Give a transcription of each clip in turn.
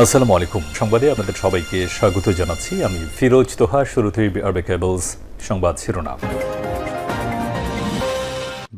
আসসালামু আলাইকুম। সংবাদে আপনাদের সবাইকে স্বাগত জানাচ্ছি। আমি ফিরোজ তোহা, শুরুতেই আরবে কেবলস সংবাদ শিরোনাম।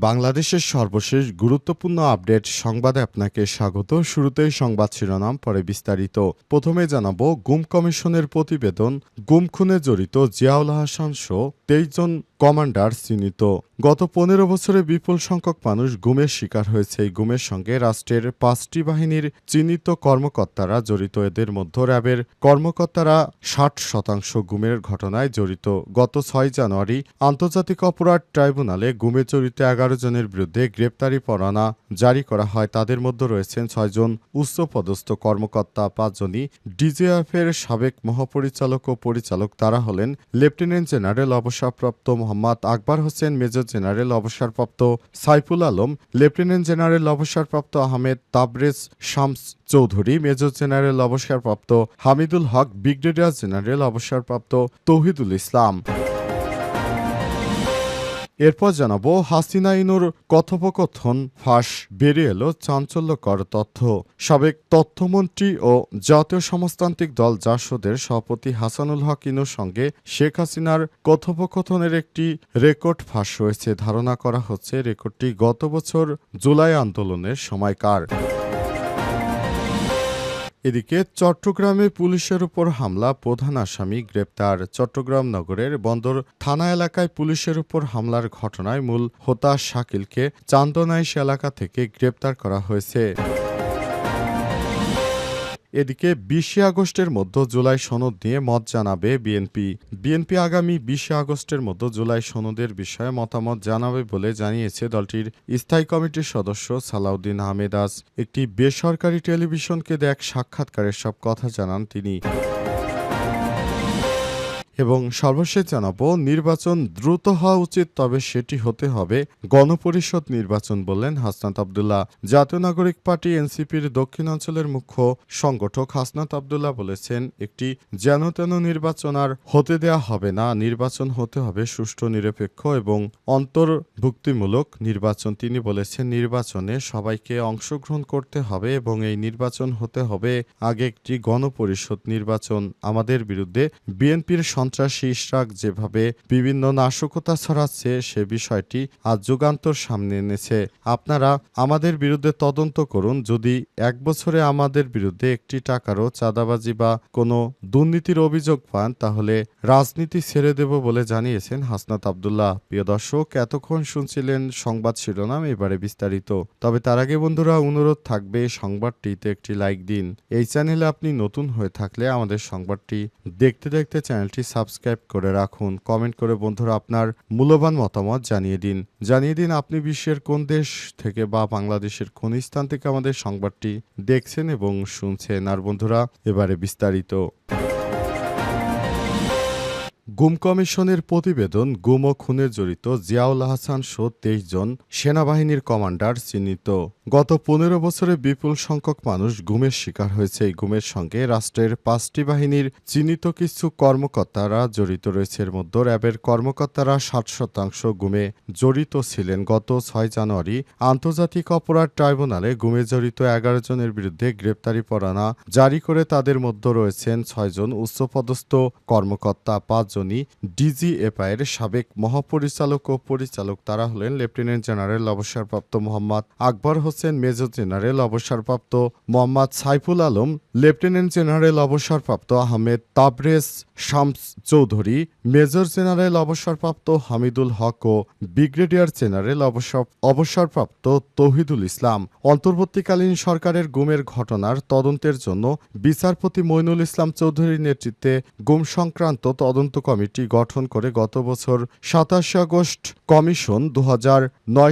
বাংলাদেশের সর্বশেষ গুরুত্বপূর্ণ আপডেট সংবাদে আপনাকে স্বাগত। শুরুতেই সংবাদ শিরোনাম, পরে বিস্তারিত। প্রথমে জানাব, গুম কমিশনের প্রতিবেদন, গুম খুনে জড়িত জিয়াউল হাসান সহ তেইশ জন কমান্ডার চিহ্নিত। গত পনেরো বছরে বিপুল সংখ্যক মানুষ গুমের শিকার হয়েছে। এই গুমের সঙ্গে রাষ্ট্রের পাঁচটি বাহিনীর চিহ্নিত কর্মকর্তারা জড়িত। এদের মধ্যে র্যাবের কর্মকর্তারা ষাট শতাংশ গুমের ঘটনায় জড়িত। গত ছয় জানুয়ারি আন্তর্জাতিক অপরাধ ট্রাইব্যুনালে গুমে জড়িত এগারো জনের বিরুদ্ধে গ্রেপ্তারি পরোয়ানা জারি করা হয়। তাদের মধ্যে রয়েছেন ছয়জন উচ্চপদস্থ কর্মকর্তা পাঁচজনই ডিজিএফের সাবেক মহাপরিচালক ও পরিচালক। তারা হলেন লেফটেন্যান্ট জেনারেল অবসরপ্রাপ্ত মোহাম্মদ আকবর হোসেন, মেজর জেনারেল অবসরপ্রাপ্ত সাইফুল আলম, লেফটেন্যান্ট জেনারেল অবসরপ্রাপ্ত আহমেদ তাবরেজ শামস চৌধুরী, মেজর জেনারেল অবসরপ্রাপ্ত হামিদুল হক, ব্রিগেডিয়ার জেনারেল অবসরপ্রাপ্ত তৌহিদুল ইসলাম। এরপর জানাব হাসিনা ইনুর কথোপকথন ফাঁস বেরিয়ে এলো চাঞ্চল্যকর তথ্য। সাবেক তথ্যমন্ত্রী ও জাতীয় সমাজতান্ত্রিক দল জাসদের সভাপতি হাসানুল হক ইনুর সঙ্গে শেখ হাসিনার কথোপকথনের একটি রেকর্ড ফাঁস হয়েছে। ধারণা করা হচ্ছে, রেকর্ডটি গত বছর জুলাই আন্দোলনের সময়কার। এদিকে চট্টগ্রামে পুলিশের উপর হামলা, প্রধান আসামি গ্রেপ্তার। চট্টগ্রাম নগরের বন্দর থানা এলাকায় পুলিশের উপর হামলার ঘটনায় মূল হোতা শাকিলকে চান্দনাইশ এলাকা থেকে গ্রেপ্তার করা হয়েছে। এদিকে বিশে আগস্টের মধ্য জুলাই সনদ নিয়ে মত জানাবে বিএনপি। বিএনপি আগামী বিশে আগস্টের মধ্য জুলাই সনদের বিষয়ে মতামত জানাবে বলে জানিয়েছে দলটির স্থায়ী কমিটির সদস্য সালাউদ্দিন আহমেদ আজ। একটি বেসরকারি টেলিভিশনকে দেখ সাক্ষাৎকারের সব কথা জানান তিনি। এবং সর্বশেষ জানাব, নির্বাচন দ্রুত হওয়া উচিত, তবে সেটি হতে হবে গণপরিষদ নির্বাচন বললেন হাসনাত আবদুল্লাহ। জাতীয় নাগরিক পার্টি এনসিপির দক্ষিণাঞ্চলের মুখ্য সংগঠক হাসনাত আবদুল্লাহ বলেছেন, একটি যেন তেন নির্বাচন আর হতে দেয়া হবে না। নির্বাচন হতে হবে সুষ্ঠু, নিরপেক্ষ এবং অন্তর্ভুক্তিমূলক নির্বাচন। তিনি বলেছেন, নির্বাচনে সবাইকে অংশগ্রহণ করতে হবে এবং এই নির্বাচন হতে হবে আগে একটি গণপরিষদ নির্বাচন। আমাদের বিরুদ্ধে বিএনপির সন্ত্রাসী ইশরাক যেভাবে বিভিন্ন নাশকতা ছড়াচ্ছে, সে বিষয়টি আজ যুগান্তর সামনে এনেছে। আপনারা আমাদের বিরুদ্ধে তদন্ত করুন। যদি এক বছরে আমাদের বিরুদ্ধে একটি টাকারও চাঁদাবাজি বা কোনো দুর্নীতির অভিযোগ পান, তাহলে রাজনীতি ছেড়ে দেব বলে জানিয়েছেন হাসনাত আবদুল্লাহ। প্রিয় দর্শক, এতক্ষণ শুনছিলেন সংবাদ শিরোনাম, এবারে বিস্তারিত। তবে তার আগে বন্ধুরা, অনুরোধ থাকবে সংবাদটিতে একটি লাইক দিন। এই চ্যানেলে আপনি নতুন হয়ে থাকলে আমাদের সংবাদটি দেখতে দেখতে চ্যানেলটি সাবস্ক্রাইব করে রাখুন। কমেন্ট করে বন্ধুরা আপনার মূল্যবান মতামত জানিয়ে দিন। জানিয়ে দিন আপনি বিশ্বের কোন দেশ থেকে বা বাংলাদেশের কোন স্থান থেকে আমাদের সংবাদটি দেখছেন এবং শুনছেন। আর বন্ধুরা, এবারে বিস্তারিত। গুম কমিশনের প্রতিবেদন, গুম ও খুনে জড়িত জিয়াউল হাসান সহ তেইশ জন সেনাবাহিনীর কমান্ডার চিহ্নিত। গত পনেরো বছরে বিপুল সংখ্যক মানুষ গুমের শিকার হয়েছে। এই গুমের সঙ্গে রাষ্ট্রের পাঁচটি বাহিনীর চিহ্নিত কিছু কর্মকর্তারা জড়িত রয়েছে। এর মধ্যে র্যাবের কর্মকর্তারা ষাট শতাংশ গুমে জড়িত ছিলেন। গত ছয় জানুয়ারি আন্তর্জাতিক অপরাধ ট্রাইব্যুনালে গুমে জড়িত এগারো জনের বিরুদ্ধে গ্রেপ্তারি পরানা জারি করে তাদের মধ্যে রয়েছেন ছয়জন উচ্চপদস্থ কর্মকর্তা পাঁচজনই ডিজিএফআইয়ের সাবেক মহাপরিচালক ও পরিচালক। তারা হলেন লেফটেন্যান্ট জেনারেল অবসরপ্রাপ্ত মোহাম্মদ আকবর হোসেন। মেজর জেনারেল অবসরপ্রাপ্ত মোহাম্মদ সাইফুল আলম, লেফটেন্যান্ট জেনারেল অবসরপ্রাপ্ত আহমেদ তাবরেজ শামস চৌধুরী, মেজর জেনারেল অবসরপ্রাপ্ত হামিদুল হক ও ব্রিগেডিয়ার জেনারেল অবসর অবসরপ্রাপ্ত তৌহিদুল ইসলাম। অন্তর্বর্তীকালীন সরকারের গুমের ঘটনার তদন্তের জন্য বিচারপতি মইনুল ইসলাম চৌধুরীর নেতৃত্বে গুম সংক্রান্ত তদন্ত কমিটি গঠন করে গত বছর সাতাশে আগস্ট কমিশন দু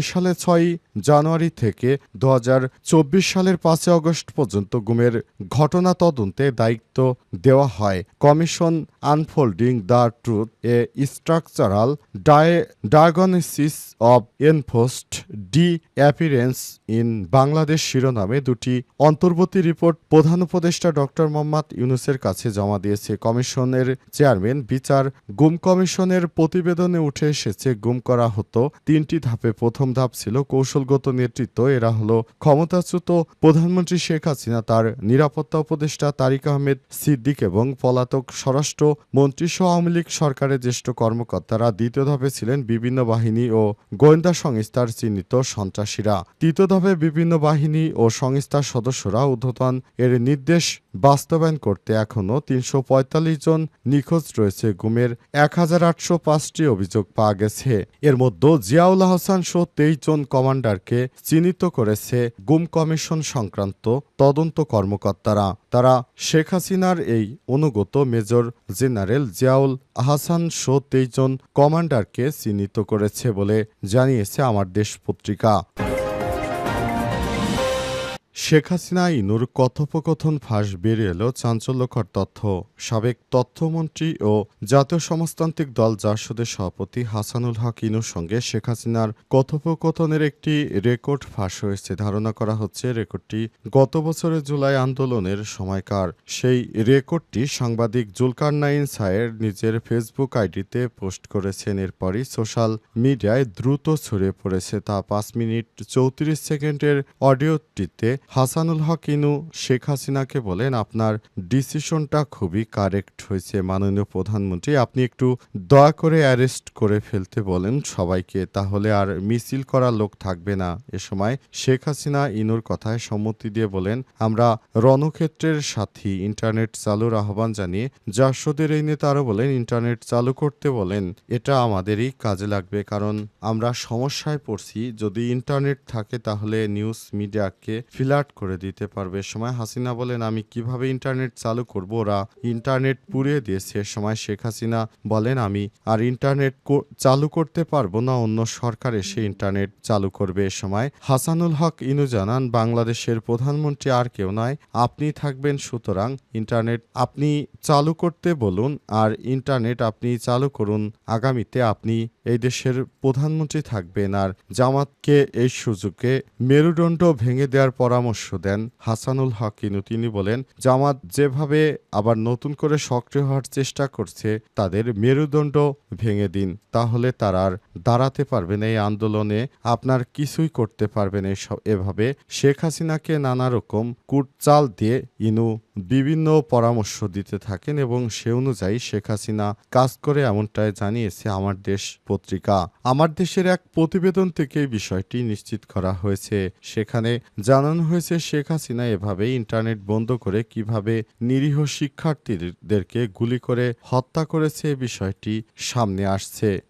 সালে ছয়ই জানুয়ারি থেকে দু হাজার চব্বিশ সালের পাঁচই আগস্ট পর্যন্ত গুমের ঘটনা তদন্তে দায়িত্ব দেওয়া হয়। Commission unfolding the truth a structural diagnosis of enforced disappearance in Bangladesh শিরোনামে দুটি অন্তর্বর্তী রিপোর্ট প্রধান উপদেষ্টা ডক্টর মোহাম্মদ ইউনুসের কাছে জমা দিয়েছে। কমিশনের চেয়ারম্যান বিচার গুম কমিশনের প্রতিবেদনে উঠে এসেছে, গুম করা হতো তিনটি ধাপে। প্রথম ধাপ ছিল কৌশলগত নেতৃত্ব, এরা হল ক্ষমতাচ্যুত প্রধানমন্ত্রী শেখ হাসিনা, তার নিরাপত্তা উপদেষ্টা তারিক আহমেদ সিদ্দিক এবং পলাতক স্বরাষ্ট্র মন্ত্রীসহ আওয়ামী লীগ সরকারের জ্যেষ্ঠ কর্মকর্তারা দ্বিতীয় ধাপে ছিলেন বিভিন্ন বাহিনী ও গোয়েন্দা সংস্থার চিহ্নিত সন্ত্রাসীরা। তৃতীয় ধাপে বিভিন্ন বাহিনী ও সংস্থার সদস্যরা ঊর্ধ্বতন এর নির্দেশ বাস্তবায়ন করতে এখনও তিনশো পঁয়তাল্লিশ জন নিখোঁজ রয়েছে। গুমের এক হাজার আটশো পাঁচটি অভিযোগ পাওয়া গেছে। এর মধ্যে জিয়াউল হাসান সহ তেইশ জন কমান্ডারকে চিহ্নিত করেছে গুম কমিশন সংক্রান্ত তদন্ত কর্মকর্তারা। তারা শেখ হাসিনার এই অনুগত মেজর জেনারেল জিয়াউল আহসান শো তেইজন কমান্ডারকে চিহ্নিত করেছে বলে জানিয়েছে আমার দেশ পত্রিকা। শেখ হাসিনা ইনুর কথোপকথন ফাঁস বেরিয়ে এলো চাঞ্চল্যকর তথ্য। সাবেক তথ্যমন্ত্রী ও জাতীয় সমাজতান্ত্রিক দল জাসদের সভাপতি হাসানুল হক ইনুর সঙ্গে শেখ হাসিনার কথোপকথনের একটি রেকর্ড ফাঁস হয়েছে। ধারণা করা হচ্ছে রেকর্ডটি গত বছরের জুলাই আন্দোলনের সময়কার। সেই রেকর্ডটি সাংবাদিক জুলকার নাইন সায়ের নিজের ফেসবুক আইডিতে পোস্ট করেছেন। এরপরই সোশ্যাল মিডিয়ায় দ্রুত ছড়িয়ে পড়েছে। তা পাঁচ মিনিট চৌত্রিশ সেকেন্ডের অডিওটিতে হাসানুল হক ইনু শেখ হাসিনাকে বলেন, আপনার ডিসিশনটা খুবই কারেক্ট হয়েছে, মাননীয় প্রধানমন্ত্রী। আপনি একটু দয়া করে অ্যারেস্ট করে ফেলতে বলেন সবাইকে, তাহলে আর মিছিল করা লোক থাকবে না। এ সময় শেখ হাসিনা ইনুর কথায় সম্মতি দিয়ে বলেন, আমরা রণক্ষেত্রের সাথী, ইন্টারনেট চালুর আহ্বান জানিয়ে জাসদের এই নেতা আরও বলেন, ইন্টারনেট চালু করতে বলেন। এটা আমাদেরই কাজে লাগবে, কারণ আমরা সমস্যায় পড়ছি। যদি ইন্টারনেট থাকে, তাহলে নিউজ মিডিয়াকে ফিলার্ট করে দিতে পারবে। সময় হাসিনা বলেন, আমি কীভাবে ইন্টারনেট চালু করব? ওরা ইন্টারনেট পুড়িয়ে দিয়েছে। সময় শেখ হাসিনা বলেন, আমি আর ইন্টারনেট চালু করতে পারব না, অন্য সরকার এসে ইন্টারনেট চালু করবে। এ সময় হাসানুল হক ইনু জানান, বাংলাদেশের প্রধানমন্ত্রী আর কেউ নয়, আপনি থাকবেন। সুতরাং ইন্টারনেট আপনি চালু করতে বলুন আর ইন্টারনেট আপনি চালু করুন। আগামীতে আপনি এই দেশের প্রধানমন্ত্রী থাকবেন। আর জামাতকে এই সুযোগে মেরুদণ্ড ভেঙে দেওয়ার পরামর্শ দেন হাসানুল হক ইনু তিনি বলেন, জামাত যেভাবে আবার নতুন করে সক্রিয় হওয়ার চেষ্টা করছে, তাদের মেরুদণ্ড ভেঙে দিন। তাহলে তারা আর দাঁড়াতে পারবে না এই আন্দোলনে। আপনার কিছুই করতে পারবেন এভাবে শেখ হাসিনাকে নানা রকম কুটচাল দিয়ে ইনু বিভিন্ন পরামর্শ দিতে থাকেন এবং সে অনুযায়ী শেখ হাসিনা কাজ করে এমনটাই জানিয়েছে আমার দেশ পত্রিকা। আমার দেশের এক প্রতিবেদন থেকে বিষয়টি নিশ্চিত করা হয়েছে। সেখানে জানানো হয়েছে, শেখ হাসিনা এভাবে ইন্টারনেট বন্ধ করে কীভাবে নিরীহ শিক্ষার্থীদেরকে গুলি করে হত্যা করেছে বিষয়টি সামনে আসছে।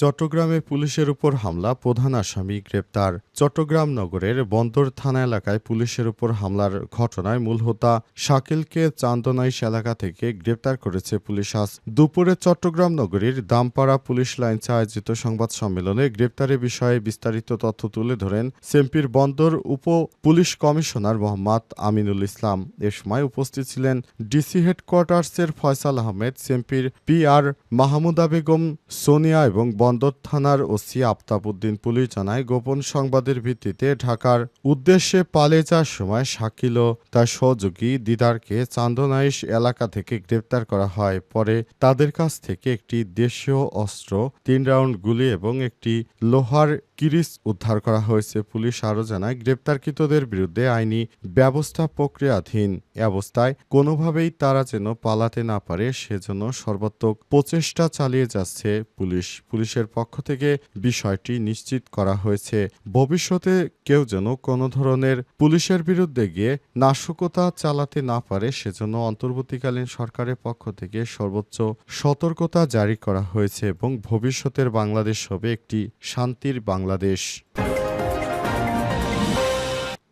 চট্টগ্রামে পুলিশের উপর হামলা, প্রধান আসামি গ্রেপ্তার। চট্টগ্রাম নগরের বন্দর থানা এলাকায় পুলিশের উপর হামলার ঘটনায় মূল হোতা শাকিলকে চান্দনাইশ এলাকা থেকে গ্রেপ্তার করেছে পুলিশ। আজ দুপুরে চট্টগ্রাম নগরীর দামপাড়া পুলিশ লাইনসে আয়োজিত সংবাদ সম্মেলনে গ্রেপ্তারের বিষয়ে বিস্তারিত তথ্য তুলে ধরেন সেমপির বন্দর উপ পুলিশ কমিশনার মোহাম্মদ আমিনুল ইসলাম। এ সময় উপস্থিত ছিলেন ডিসি হেডকোয়ার্টার্সের ফয়সাল আহমেদ সেমপির পি আর মাহমুদা বেগম, সোনিয়া এবং বন্দর থানার ওসি আফতাব উদ্দিন পুলিশ জানায়, গোপন সংবাদের ভিত্তিতে ঢাকার উদ্দেশ্যে পালে যাওয়ার সময় শাকিল ও তার সহযোগী দিদারকে চান্দনাইশ এলাকা থেকে গ্রেপ্তার করা হয়। পরে তাদের কাছ থেকে একটি দেশীয় অস্ত্র, তিন রাউন্ড গুলি এবং একটি লোহার কিরিস উদ্ধার করা হয়েছে পুলিশ আরও জানায়, গ্রেপ্তারকৃতদের বিরুদ্ধে আইনি ব্যবস্থা প্রক্রিয়াধীন অবস্থায় কোনোভাবেই তারা যেন পালাতে না পারে, সেজন্য সর্বাত্মক প্রচেষ্টা চালিয়ে যাচ্ছে পুলিশ। পুলিশের পক্ষ থেকে বিষয়টি নিশ্চিত করা হয়েছে। ভবিষ্যতে কেউ যেন কোনো ধরনের পুলিশের বিরুদ্ধে গিয়ে নাশকতা চালাতে না পারে, সেজন্য অন্তর্বর্তীকালীন সরকারের পক্ষ থেকে সর্বোচ্চ সতর্কতা জারি করা হয়েছে এবং ভবিষ্যতের বাংলাদেশ হবে একটি শান্তির বাংলাদেশ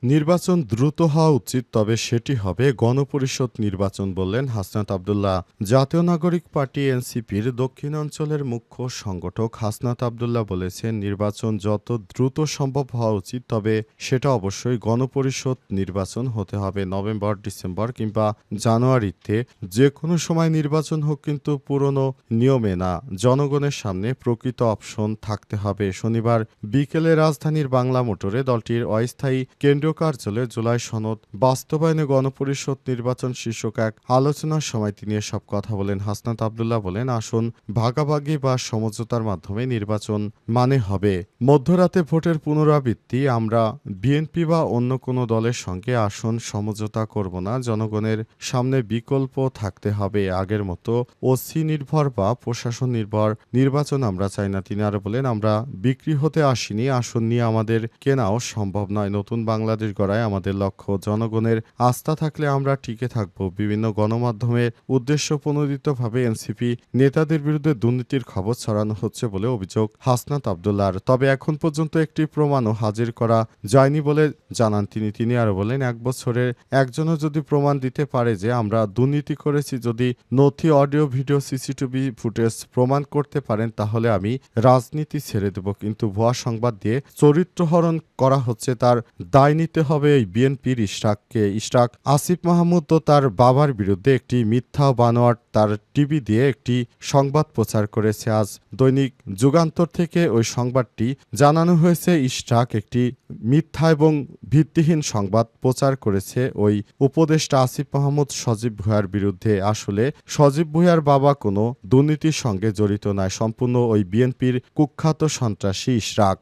নির্বাচন দ্রুত হওয়া উচিত, তবে সেটি হবে গণপরিষদ নির্বাচন বললেন হাসনাত আবদুল্লাহ। জাতীয় নাগরিক পার্টি এনসিপির দক্ষিণাঞ্চলের মুখ্য সংগঠক হাসনাত আবদুল্লাহ বলেছেন, নির্বাচন যত দ্রুত সম্ভব হওয়া উচিত, তবে সেটা অবশ্যই গণপরিষদ নির্বাচন হতে হবে নভেম্বর, ডিসেম্বর কিংবা জানুয়ারিতে। যে কোনো সময় নির্বাচন হোক কিন্তু পুরনো নিয়মে না, জনগণের সামনে প্রকৃত অপশন থাকতে হবে। শনিবার বিকেলে রাজধানীর বাংলা মোটরে দলটির অস্থায়ী কেন্দ্রীয় কার্যালয়ে জুলাই সনদ, বাস্তবায়নে গণপরিষদ নির্বাচন শীর্ষক এক আলোচনার সময় তিনি এসব কথা বলেন। হাসনাত আবদুল্লাহ বলেন, আসন, ভাগাভাগি বা সমঝোতার মাধ্যমে নির্বাচন মানে হবে। মধ্যরাতে ভোটের পুনরাবৃত্তি, আমরা বিএনপি বা অন্য কোনো দলের সঙ্গে আসন, সমঝোতা করব না, জনগণের সামনে বিকল্প থাকতে হবে। আগের মতো ওসি নির্ভর বা প্রশাসন নির্ভর নির্বাচন আমরা চাই না। তিনি আরও বলেন, আমরা বিক্রি হতে আসিনি, আসন নিয়ে আমাদের কেনাও সম্ভব নয়। নতুন বাংলাদেশ গড়ায় আমাদের লক্ষ্য জনগণের আস্থা থাকলে আমরা টিকে থাকব। বিভিন্ন গণমাধ্যমে উদ্দেশ্য প্রণোদিতভাবে এনসিপি নেতাদের বিরুদ্ধে দুর্নীতির খবর ছড়ানো হচ্ছে বলে অভিযোগ হাসনাত আবদুল্লার তবে এখন পর্যন্ত একটি প্রমাণও হাজির করা যায়নি বলে জানান তিনি। তিনি আরও বলেন, এক বছরের একজনও যদি প্রমাণ দিতে পারে যে আমরা দুর্নীতি করেছি, যদি নথি, অডিও, ভিডিও, সিসিটিভি ফুটেজ প্রমাণ করতে পারেন, তাহলে আমি রাজনীতি ছেড়ে দেব। কিন্তু ভুয়া সংবাদ দিয়ে চরিত্রহরণ করা হচ্ছে তার দায় নিতে হবে এই বিএনপির ইশরাককে। ইশরাক আসিফ মাহমুদ তো তার বাবার বিরুদ্ধে একটি মিথ্যা বানোয়াট তার টিভি দিয়ে একটি সংবাদ প্রচার করেছে আজ। দৈনিক যুগান্তর থেকে ওই সংবাদটি জানানো হয়েছে, ইশরাক একটি মিথ্যা এবং ভিত্তিহীন সংবাদ প্রচার করেছে ওই উপদেষ্টা আসিফ মাহমুদ সজীব ভুঁইয়ার বিরুদ্ধে। আসলে সজীব ভুঁইয়ার বাবা কোনো দুর্নীতির সঙ্গে জড়িত নয়, সম্পূর্ণ ওই বিএনপির কুখ্যাত সন্ত্রাসী ইশরাক।